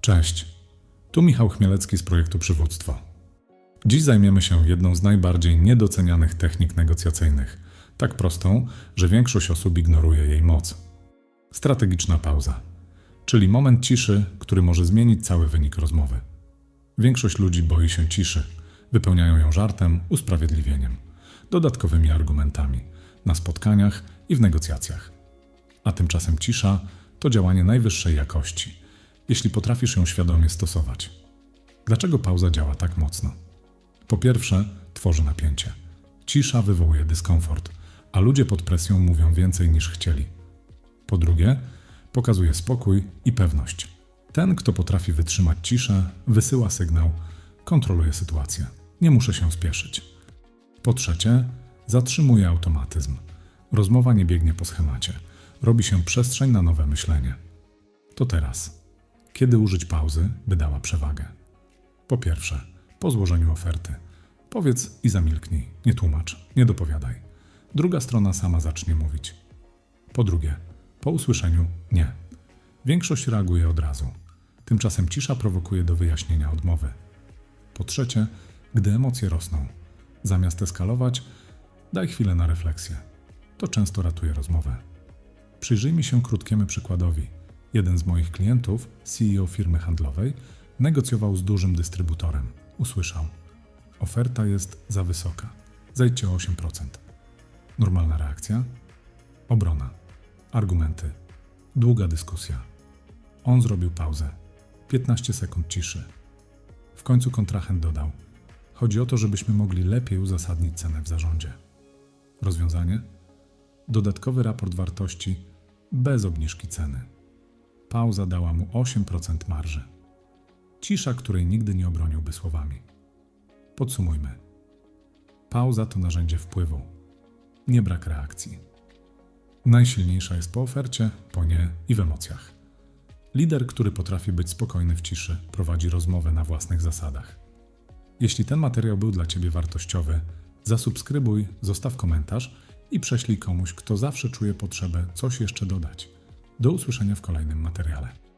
Cześć, tu Michał Chmielecki z projektu Przywództwo. Dziś zajmiemy się jedną z najbardziej niedocenianych technik negocjacyjnych, tak prostą, że większość osób ignoruje jej moc. Strategiczna pauza, czyli moment ciszy, który może zmienić cały wynik rozmowy. Większość ludzi boi się ciszy, wypełniają ją żartem, usprawiedliwieniem, dodatkowymi argumentami na spotkaniach i w negocjacjach. A tymczasem cisza to działanie najwyższej jakości, jeśli potrafisz ją świadomie stosować. Dlaczego pauza działa tak mocno? Po pierwsze, tworzy napięcie. Cisza wywołuje dyskomfort, a ludzie pod presją mówią więcej niż chcieli. Po drugie, pokazuje spokój i pewność. Ten, kto potrafi wytrzymać ciszę, wysyła sygnał, kontroluje sytuację. Nie muszę się spieszyć. Po trzecie, zatrzymuje automatyzm. Rozmowa nie biegnie po schemacie. Robi się przestrzeń na nowe myślenie. To teraz. Kiedy użyć pauzy, by dała przewagę? Po pierwsze, po złożeniu oferty. Powiedz i zamilknij, nie tłumacz, nie dopowiadaj. Druga strona sama zacznie mówić. Po drugie, po usłyszeniu nie. Większość reaguje od razu. Tymczasem cisza prowokuje do wyjaśnienia odmowy. Po trzecie, gdy emocje rosną, zamiast eskalować, daj chwilę na refleksję. To często ratuje rozmowę. Przyjrzyjmy się krótkiemu przykładowi. Jeden z moich klientów, CEO firmy handlowej, negocjował z dużym dystrybutorem. Usłyszał: Oferta jest za wysoka. Zejdźcie o 8%. Normalna reakcja? Obrona. Argumenty. Długa dyskusja. On zrobił pauzę. 15 sekund ciszy. W końcu kontrahent dodał: Chodzi o to, żebyśmy mogli lepiej uzasadnić cenę w zarządzie. Rozwiązanie? Dodatkowy raport wartości bez obniżki ceny. Pauza dała mu 8% marży. Cisza, której nigdy nie obroniłby słowami. Podsumujmy. Pauza to narzędzie wpływu, nie brak reakcji. Najsilniejsza jest po ofercie, po nie i w emocjach. Lider, który potrafi być spokojny w ciszy, prowadzi rozmowę na własnych zasadach. Jeśli ten materiał był dla Ciebie wartościowy, zasubskrybuj, zostaw komentarz i prześlij komuś, kto zawsze czuje potrzebę coś jeszcze dodać. Do usłyszenia w kolejnym materiale.